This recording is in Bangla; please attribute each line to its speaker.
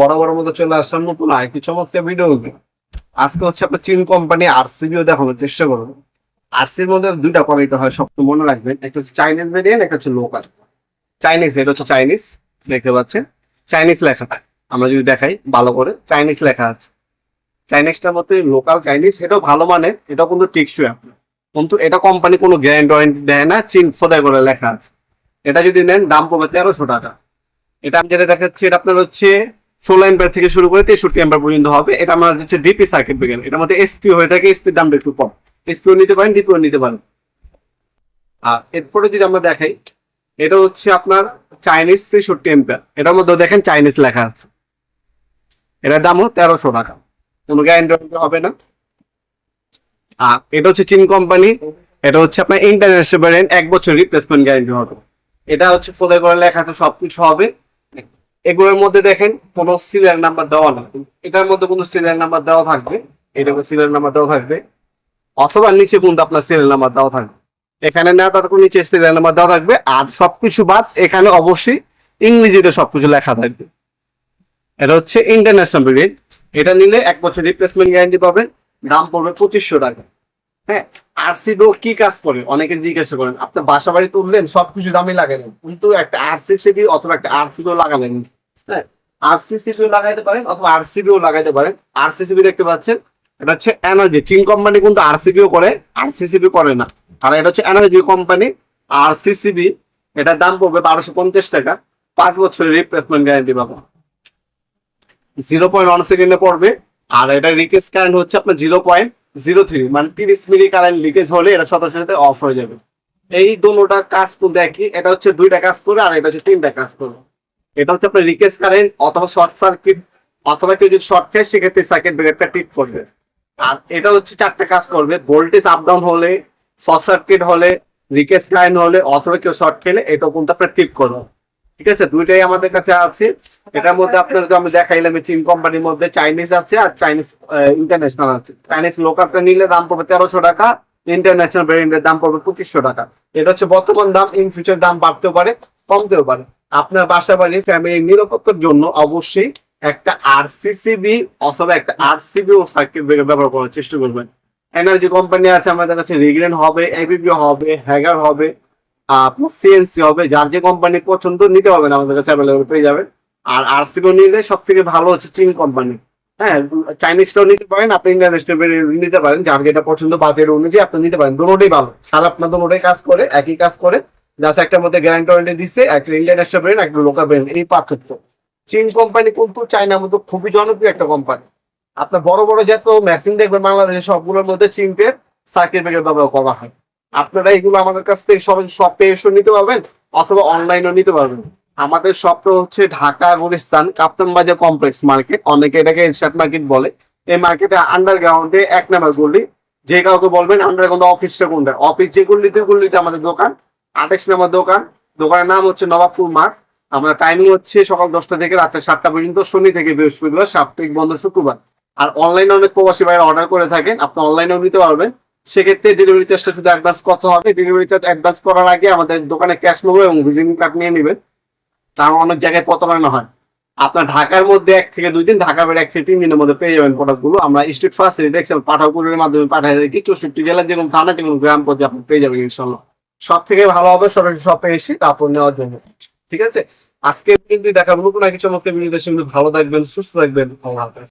Speaker 1: বড় মতো চলে আসলাম নতুন আরেকটি চমৎকার ভিডিও আজকে হচ্ছে আপনার চীন কোম্পানি আরসিবিও দেখানোর চেষ্টা করব। আরসির মধ্যে দুইটা কোয়ালিটি হয়, সব মনে রাখবেন। একটা হচ্ছে চাইনিজ ভেরিয়েন্ট একটা হচ্ছে লোকাল চাইনিজ এটা হচ্ছে চাইনিজ দেখতে পাচ্ছেন? চাইনিজ লেখা। আমরা যদি দেখাই, ভালো করে চাইনিজ লেখা আছে। চাইনিজটার মধ্যে লোকাল চাইনিজ এটাও ভালো মানে এটাও কিন্তু টেকসই কিন্তু এটা কোম্পানি কোনো গ্যারান্টি ওয়ারেন্টি দেয় না, চীন ফোদায় করে লেখা আছে। এটা যদি নেন, দাম পড়বে তেরোশো টাকা। এটা আমি যেটা দেখাচ্ছি, এটা আপনার হচ্ছে ষোলো এম্পার থেকে শুরু করে তেষট্টি এম্পার পর্যন্ত হবে। এটা আমার হচ্ছে ডিপি সার্কিট ব্রেকার এটার মধ্যে এসপি হয়ে থাকে এসপির দামটা একটু কম। এসপিও নিতে পারেন ডিপিও নিতে পারেন। আর এরপরে যদি আমরা দেখাই, এটা হচ্ছে আপনার চাইনিজ তেষট্টি এম্পার এটার মধ্যে দেখেন চাইনিজ লেখা আছে। এটার দামও তেরোশো টাকা। কোনো গ্যারান্টি হবে না। আর এটা হচ্ছে চীন কোম্পানি এটা হচ্ছে আপনার ইন্টারন্যাশনাল এক বছর রিপ্লেসমেন্ট গ্যারান্টি হবে। এটা হচ্ছে ফোদাই করে লেখা আছে, সবকিছু হবে। এগুলোর মধ্যে দেখেন কোনো সিরিয়াল নাম্বার দেওয়া না। এটার মধ্যে কোনো সিরিয়াল নাম্বার দেওয়া থাকবে। এটা সিরিয়াল নাম্বার দেওয়া থাকবে। অথবা নিচে কিন্তু আপনার সিরিয়াল নাম্বার দেওয়া থাকবে। এখানে না তার নিচে সিরিয়াল নাম্বার দেওয়া থাকবে। আর সবকিছু বাদ এখানে অবশ্যই ইংরেজিতে সবকিছু লেখা থাকবে। এটা হচ্ছে ইন্টারন্যাশনাল ব্রিড এটা নিলে এক বছর রিপ্লেসমেন্ট গ্যারান্টি পাবেন। দাম পড়বে পঁচিশশো টাকা। হ্যাঁ আরসিডো কি কাজ করে? অনেকে জিজ্ঞাসা করেন, আপনার বাসা বাড়ি তুললেন সবকিছু দামই লাগালেন। কিন্তু একটা আরসিসিবি অথবা একটা আরসিডো লাগালেন। হ্যাঁ আরসিসিবিও লাগাইতে পারেন অথবা আরসিবিও লাগাইতে পারেন। আরসিসিবি দেখতে পাচ্ছেন, এটা হচ্ছে এনার্জি চিং কোম্পানি কিন্তু আরসিবিও করে আরসিসিবি করে না। আর এটা হচ্ছে এনার্জি কোম্পানি আরসিসিবি এটার দাম পড়বে বারোশো পঞ্চাশ টাকা। পাঁচ বছরের রিপ্লেসমেন্ট গ্যারান্টি পাবো। জিরো পয়েন্ট ওয়ান সেকেন্ডে পড়বে। আর এটা রিকেস কারেন্ট হচ্ছে আপনার জিরো পয়েন্ট জিরো থ্রি মানে তিরিশ মিলি কারেন্ট লিকেজ হলে এটা সাথে সাথে অফ হয়ে যাবে। এই দুটোটা কাজ একই, এটা হচ্ছে দুইটা কাজ করে আর এটা হচ্ছে তিনটা কাজ করবে। এটা হচ্ছে আপনার রিকেজ কারেন্ট অথবা শর্ট সার্কিট অথবা কেউ যদি শর্ট খায় সেক্ষেত্রে সার্কিট ব্রেকারটা ঠিক করবে। আর এটা হচ্ছে চারটা কাজ করবে ভোল্টেজ আপ ডাউন হলে শর্ট সার্কিট হলে রিকেজ কারেন্ট হলে, অথবা কেউ শর্ট খেলে, এটাও কিন্তু আপনার ঠিক করবে। ঠিক আছে? দুইটাই আমাদের কাছে আছে। এটার মধ্যে আপনার যে আমি দেখাইলাম চীন কোম্পানির মধ্যে চাইনিজ আছে আর চাইনিজ ইন্টারন্যাশনাল আছে। চাইনিজ লোকালটা নিলে দাম পড়বে তেরোশো টাকা ইন্টারন্যাশনাল ভ্যারিয়েন্টের দাম পড়বে পঁচিশশো টাকা। এটা হচ্ছে বর্তমান দাম ইন ফিউচার দাম বাড়তেও পারে, কমতেও পারে। আপনার বাসা বাড়ি ফ্যামিলির নিরাপত্তার জন্য অবশ্যই একটা আরসিসিবি অথবা একটা আরসিবি ও সার্কিট ব্যবহার করার চেষ্টা করবেন। এনার্জি কোম্পানি আছে আমাদের কাছে রিগ্রেন হবে এবিবি হবে হ্যাগার হবে। আপনার সিএনসি হবে, যার যে কোম্পানি পছন্দ নিতে পারবেন, আমাদের কাছে অ্যাভেলেবল পেয়ে যাবেন। আর আরসিবি নিলে সব থেকে ভালো হচ্ছে চীন কোম্পানি হ্যাঁ চাইনিজটাও নিতে পারেন, আপনি ইন্টারন্যাশনাল নিতে পারেন, যার যেটা পছন্দ বাজেট অনুযায়ী আপনি নিতে পারেন, দুটোই ভালো। তাহলে আপনার দুটোই কাজ করে, একই কাজ করে জাস্ট একটার মধ্যে গ্যারান্টি ওয়ারেন্টি দিচ্ছে একটা ইন্টারন্যাশনাল ব্র্যান্ড একটা লোকাল ব্র্যান্ড এই পার্থক্য। চীন কোম্পানি কিন্তু চায়নার মতো খুবই জনপ্রিয় একটা কোম্পানি আপনার বড় বড় যত মেশিন দেখবেন, বাংলাদেশে সবগুলোর মধ্যে চীনটের সার্কিট ব্রেকার ব্যবহার করা হয়। আপনারা এগুলো আমাদের কাছ থেকে সব শপে এসে নিতে পারবেন, অথবা অনলাইনেও নিতে পারবেন। আমাদের শপটা হচ্ছে ঢাকা গুলিস্তান, কাপ্তান বাজার কমপ্লেক্স মার্কেট অনেকে এটাকে এরশাদ মার্কেট বলে। এই মার্কেটে আন্ডারগ্রাউন্ডে এক নাম্বার গলি। যে কাউকে বলবেন আন্ডারগ্রাউন্ড অফিসটা কোনটা? অফিস যে গলিতে গলিতে আমাদের দোকান। আঠাশ নাম্বার দোকান। দোকানের নাম হচ্ছে নবাবপুর মাঠ। আমরা টাইমিং হচ্ছে সকাল দশটা থেকে রাত্রে সাতটা পর্যন্ত শনি থেকে বৃহস্পতিবার, সাপ্তাহিক বন্ধ শুক্রবার। আর অনলাইনে অনেক প্রবাসী ভাইরা অর্ডার করে থাকেন। আপনি অনলাইনেও নিতে পারবেন। সেক্ষেত্রে ডেলিভারি চার্জটা শুধু অ্যাডভান্স কত হবে? ডেলিভারি চার্জ অ্যাডভান্স করার আগে আমাদের দোকানে ক্যাশ নেব এবং ভিজিটিং কার্ড নিয়ে নেবেন। কারণ অনেক জায়গায় প্রতারণা হয়। আপনার ঢাকার মধ্যে এক থেকে দুই দিন, ঢাকার বাইরে এক থেকে তিন দিনের মধ্যে পেয়ে যাবেন প্রোডাক্টগুলো আমরা স্ট্রিট ফার্স্ট দেখছেন পাঠাকুরের মাধ্যমে পাঠিয়ে দেখি চৌষট্টি জেলার যে কোনো থানা যে কোনো গ্রাম পর্যায়ে আপনি পেয়ে যাবেন ইনশাল্লাহ সব থেকে ভালো হবে, সরাসরি শপে এসে কাপড় নেওয়ার জন্য। ঠিক আছে? আজকে কিন্তু দেখাবো নতুন কিছু ভিডিও ভালো থাকবেন, সুস্থ থাকবেন। হাফেজ।